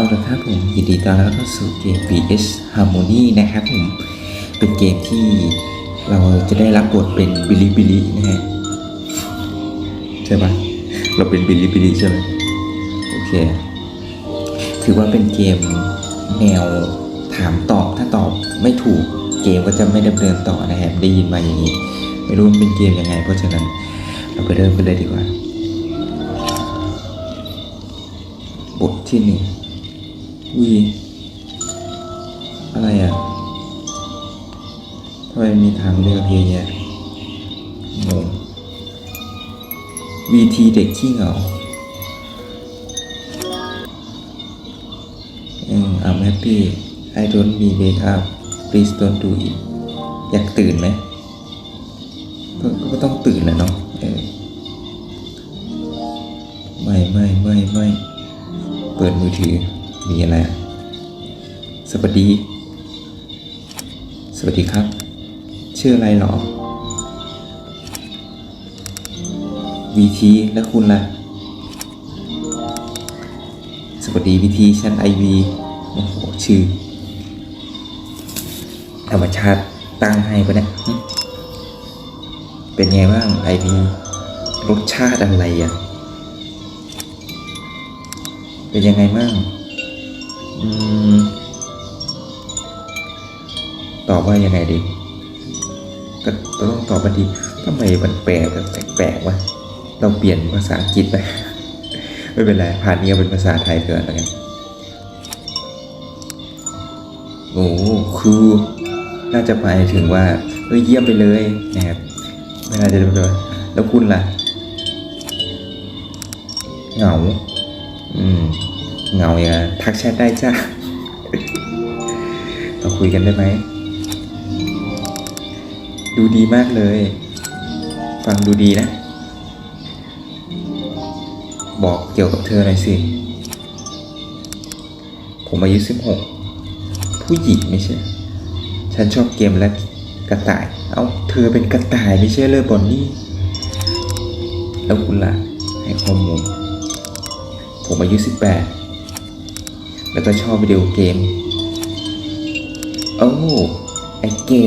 เอาละครับผมยินดีต้อนรับเข้าสู่เกม PS Harmony นะครับผม เป็นเกมที่เราจะได้รับบทเป็นบิลิบิลินะฮะใช่ปะเราเป็นบิลิบิลิใช่ไหมโอเค ถือว่าเป็นเกมแนวถามตอบถ้าตอบไม่ถูกเกมก็จะไม่ดำเนินต่อนะครับได้ยินมาอย่างนี้ ไม่รู้มันเป็นเกมยังไง เพราะฉะนั้นเราไปเริ่มกันเลยดีกว่า บทที่หนึ่ง วีอะไรอะทำไมมีทางเลือกเยอะแยะงงวีทีเด็กขี้เหงาอืม I'm happy I don't be wake up please don't do it อยากตื่นไหมก็ก็ต้องตื่นแหละเนาะไม่ไม่ไม่ไม่เปิดมือถือ มีอะไร สวัสดี สวัสดีครับ ชื่ออะไรหรอ วีทีและคุณล่ะ สวัสดีวีทีชั้นไอวีโอ้โห ชื่อ ธรรมชาติตั้งให้ปะเนี่ย เป็นไงบ้างไอวีรสชาติอะไรอะ เป็นยังไงบ้าง ตอบว่ายังไงดี ก็ต้องตอบว่าดีทำไมมันแปลแบบแปลกๆวะเราเปลี่ยนภาษาอังกฤษไปไม่เป็นไร ผ่านนี้เอาเป็นภาษาไทยเกินแล้วกันโอ้คือน่าจะหมายถึงว่าเอ้ยเยี่ยมไปเลยนะครับไม่น่าจะเป็นแบบแล้วคุณล่ะ เหงา อืม เงาอย่างนั้นทักแชทได้จ้าเราคุยกันได้ไหม ดูดีมากเลย ฟังดูดีนะ บอกเกี่ยวกับเธอหน่อยสิ ผมอายุสิบหกผู้หญิงไม่ใช่ ฉันชอบเกมและกระต่าย เอ้า เธอเป็นกระต่ายไม่ใช่เลยบอนนี่ แล้วคุณล่ะ ให้ข้อมูลผมอายุ18แแล้วก็ชอบวิดีโอเกม โอ้ไอ้แก่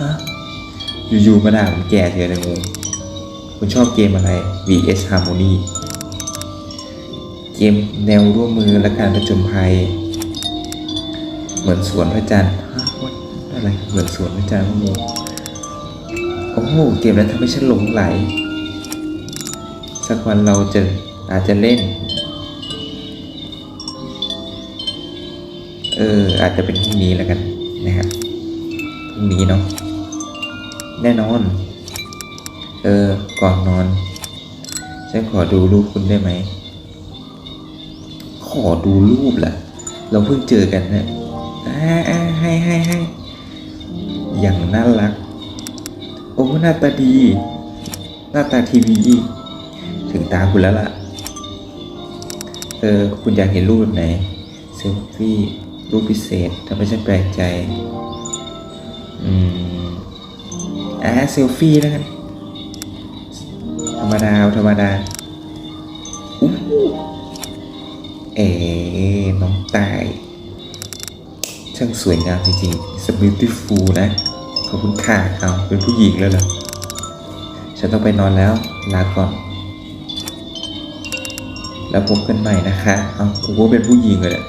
ฮะอยู่ๆมาด่าผมแก่เฉยเลยงงคุณชอบเกมอะไร VS Harmony เกมแนวร่วมมือและการประจมภัย เหมือนสวนพระจันทร์ฮะ what? อะไรเหมือนสวนพระจันทร์งงโอ้โหเกมนั้นทำให้ฉันหลงไหล สักวันเราจะอาจจะเล่น เออ อาจจะเป็นพรุ่งนี้แล้วกันนะครับพรุ่งนี้เนาะแน่นอน เออ ก่อนนอน ฉันขอดูรูปคุณได้ไหม ขอดูรูปล่ะ เราเพิ่งเจอกันนะอ่าอ่าให้ให้ให้อย่างน่ารัก โอ้หน้าตาดี หน้าตาทีวี ถึงตาคุณแล้วล่ะ เออ คุณอยากเห็นรูปแบบไหน เซลฟี่ รูปพิเศษทำให้ฉันแปลกใจ อืมอ่าเซลฟี่แล้วกันธรรมดาธรรมดาอู้เอ๋น้องตาย ช่างสวยงามจริงๆ It's beautiful นะ ขอบคุณค่ะเอาเป็นผู้หญิงแล้วเหรอ ฉันต้องไปนอนแล้ว ลาก่อน แล้วพบกันใหม่นะคะ เอาโอ้โหเป็นผู้หญิงเลยแหละ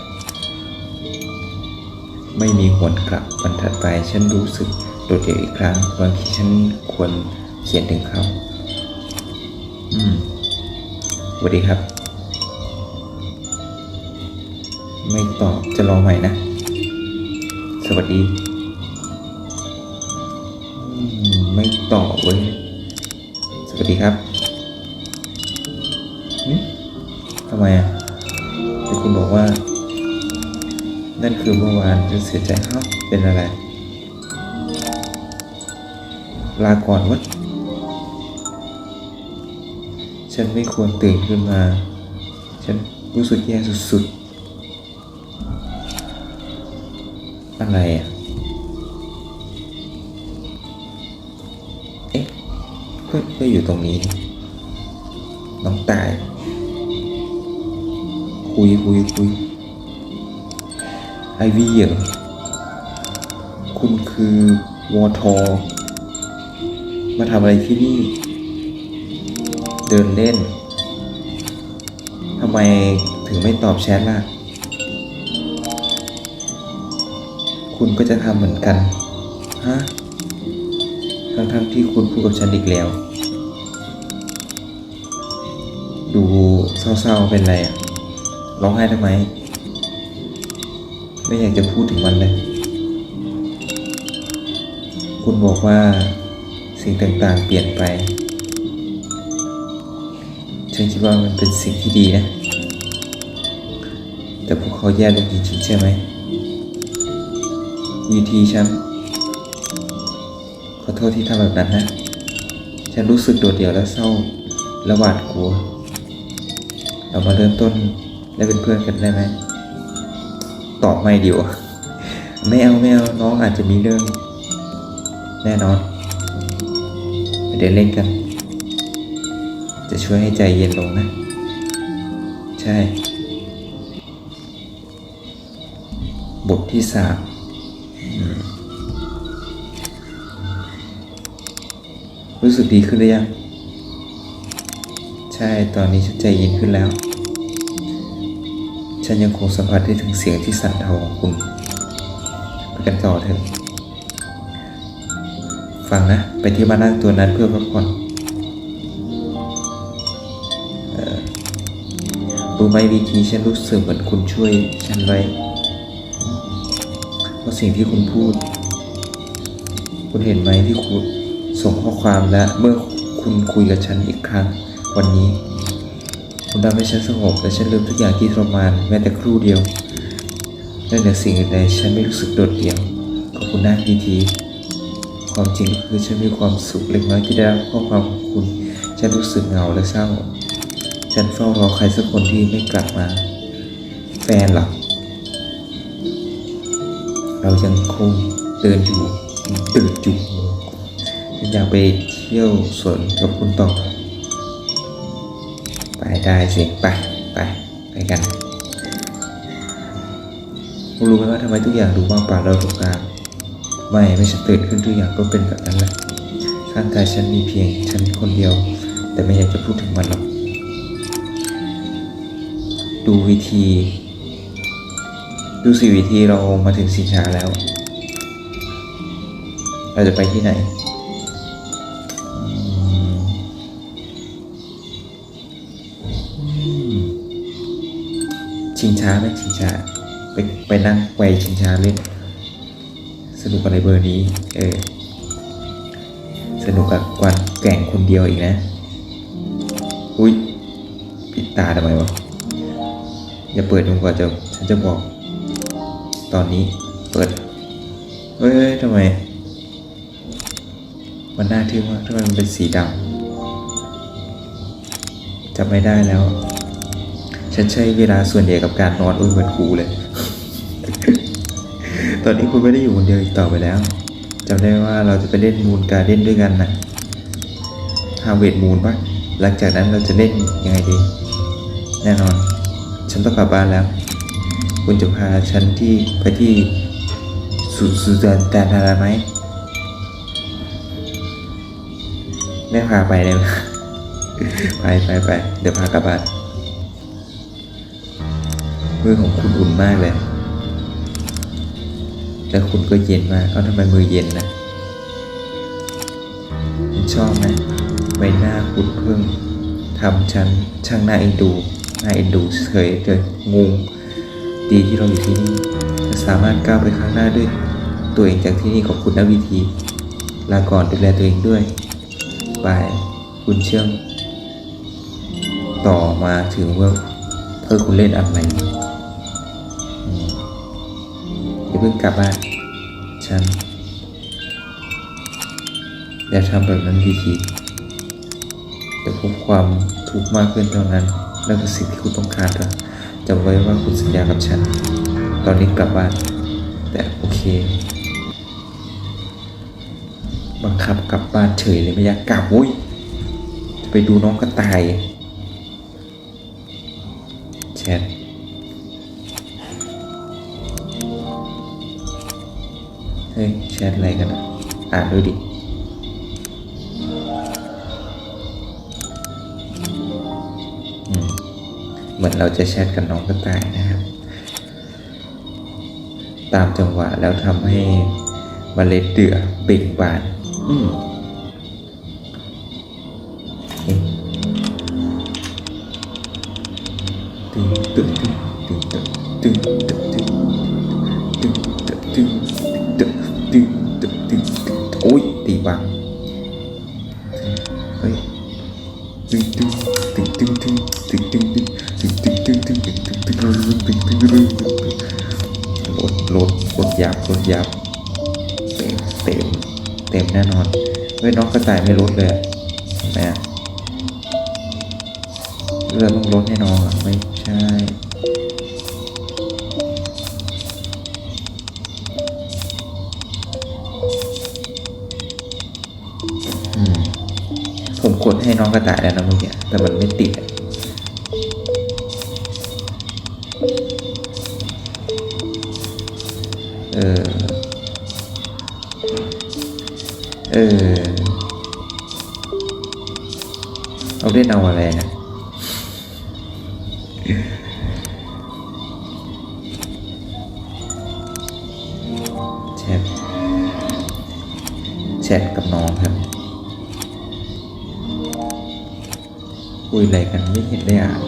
ไม่มีหวนกลับวันถัดไปฉันรู้สึกโดดเดี่ยวอีกครั้งบางทีฉันควรเขียนถึงเขาอืมสวัสดีครับ ไม่ตอบจะรอใหม่นะ สวัสดีอืมไม่ตอบเว้ย สวัสดีครับทำไมอะแต่คุณบอกว่า นั่นคือเมื่อวานฉันเสียใจฮะเป็นอะไร ลาก่อนวะฉันไม่ควรตื่นขึ้นมา ฉันรู้สึกแย่สุดๆ อะไรอะ เอ๊ะก็ก็อยู่ตรงนี้ น้องตาย คุยคุยคุย ไอวีเหรอคุณคือวอทอ มาทำอะไรที่นี่ เดินเล่นทำไมถึงไม่ตอบแชทล่ะ คุณก็จะทำเหมือนกัน ฮะ ทั้งๆที่คุณพูดกับฉันอีกแล้ว ดูเศร้าๆเป็นไรอะร้องไห้ทำไม ไม่อยากจะพูดถึงมันเลย คุณบอกว่าสิ่งต่างๆ เปลี่ยนไป ฉันคิดว่ามันเป็นสิ่งที่ดีนะ แต่พวกเขาแย่ลงจริงๆใช่ไหมวีทีฉันขอโทษที่ทำแบบนั้นนะ ฉันรู้สึกโดดเดี่ยวและเศร้าและหวาดกลัว เรามาเริ่มต้นและเป็นเพื่อนกันได้ไหม ตอบไม่ดีวะไม่เอาไม่เอาน้องอาจจะมีเรื่อง แน่นอนไปเดินเล่นกัน จะช่วยให้ใจเย็นลงนะ ใช่ บทที่สามอืมรู้สึกดีขึ้นหรือยัง ใช่ตอนนี้ฉันใจเย็นขึ้นแล้ว ฉันยังคงสัมผัสได้ถึงเสียงที่สั่นเทาของคุณ ไปกันต่อเถอะ ฟังนะ ไปที่มานั่งตัวนั้นเพื่อพักผ่อนเออรู้ไหมวิธีฉันรู้สึกเหมือนคุณช่วยฉันไว้เพราะสิ่งที่คุณพูด คุณเห็นไหมที่คุณส่งข้อความและเมื่อคุณคุยกับฉันอีกครั้งวันนี้ คุณทำให้ฉันสงบและฉันลืมทุกอย่างที่ทรมานแม้แต่ครู่เดียวและเหนือสิ่งอื่นใดฉันไม่รู้สึกโดดเดี่ยวขอบคุณนะพีที ความจริงก็คือฉันมีความสุขเล็กน้อยที่ได้รับข้อความของคุณ ฉันรู้สึกเหงาและเศร้า ฉันเฝ้ารอใครสักคนที่ไม่กลับมา แฟนเหรอเรายังคงเดินอยู่ตื่นอยู่ฉันอยากไปเที่ยวสวนกับคุณต่อ ได้สิไปไปไปกันรู้ไหมว่าทำไมทุกอย่างดูว่างเปล่าแล้วทุกการไม่ไม่ฉันตื่นขึ้นทุกอย่างก็เป็นแบบนั้นแหละร่างกายฉันมีเพียงฉันคนเดียว แต่ไม่อยากจะพูดถึงมันหรอกดูวิธี ดูสิวิธีเรามาถึงสินชาแล้ว เราจะไปที่ไหน ชิงช้าไหมชิงช้าไปไปนั่งไปชิงช้าเล่นสนุกอะไรเบอร์นี้ เออ สนุกกับกวนแก่งคนเดียวอีกนะ อุ้ยปิดตาทำไมวะ อย่าเปิดจนกว่าจะฉันจะบอก ตอนนี้เปิด เฮ้ยทำไม มันน่าทึ่งมากทำไมมันเป็นสีดำจำไม่ได้แล้ว ฉันใช้เวลาส่วนใหญ่กับการนอนอุ้ยเหมือนครูเลย ตอนนี้คุณไม่ได้อยู่คนเดียวอีกต่อไปแล้วจำได้ว่าเราจะไปเล่นมูนการ์เด้นด้วยกันนะฮาเวดมูนปะหลังจากนั้นเราจะเล่นยังไงดี แน่นอน ฉันต้องกลับบ้านแล้ว คุณจะพาฉันที่ไปที่สุสุดานแต่นาไหมไม่พาไปเลย ไปไปไปเดี๋ยวพากลับบ้าน มือของคุณอุ่นมากเลย แล้วคุณก็เย็นมาก เอาทำไมมือเย็นนะคุณชอบไหมใบหน้าคุณเพิ่งทำฉันช่างน่าเอ็นดู น่าเอ็นดูเฉยเลยงงดีที่เราอยู่ที่นี่จะสามารถก้าวไปข้างหน้าด้วย ตัวเองจากที่นี่ขอบคุณนะวิธี ลาก่อนดูแลตัวเองด้วยบายคุณเชื่อม ต่อมาถึงว่าเพื่อคุณเล่นอะไรอืม อย่าเพิ่งกลับบ้านฉันอย่าทำแบบนั้นวิธีจะพบความทุกข์มากขึ้นเท่านั้นนั่นคือสิ่งที่คุณต้องการครับจำไว้ว่าคุณสัญญากับฉัน ตอนนี้กลับบ้าน แต่โอเค บังคับกลับบ้านเฉยเลยไม่อยากกลับโว้ยไปดูน้องกระต่ายแชท เฮ้ยแชทอะไรกันอะอ่านดูดิอืมเหมือนเราจะแชทกับน้องกระต่ายนะครับ ตามจังหวะแล้วทำให้เมล็ดเดือเบ่งบาน อืมเอ๊ะตึงตึง เฮ้ยตึงตึงตึงตึงตึงตึงตึงตึงตึงตึงตึงตึงตึงตึงตึงตึงตึงตึงตึงรถรถรถยับลดยับเต็มเต็มเต็มแน่นอนเฮ้ยน้องกระต่ายไม่ลดเลยอะเห็นไหมอะเรือต้องลดให้น้องอะไม่ กดให้น้องกระต่ายแล้วนะเมื่อกี้แต่มันไม่ติดเออ เออ เอาเล่นเอาอะไรนะแชทแชทกับน้องครับ คุยอะไรกันไม่เห็นได้อ่าน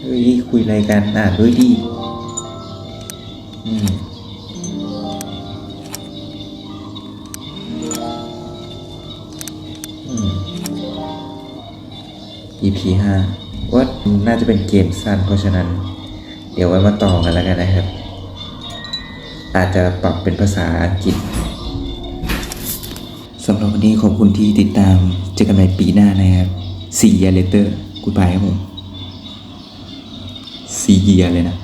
เฮ้ยคุยอะไรกันอ่านด้วยดิอืมอืม EP ห้าว่าน่าจะเป็นเกมสั้นเพราะฉะนั้น เดี๋ยวไว้มาต่อกันแล้วกันนะครับ อาจจะปรับเป็นภาษาอังกฤษ สำหรับวันนี้ขอบคุณที่ติดตาม เจอกันใหม่ปีหน้านะครับสี่ year later กูไปครับผมสี่ year เลยนะ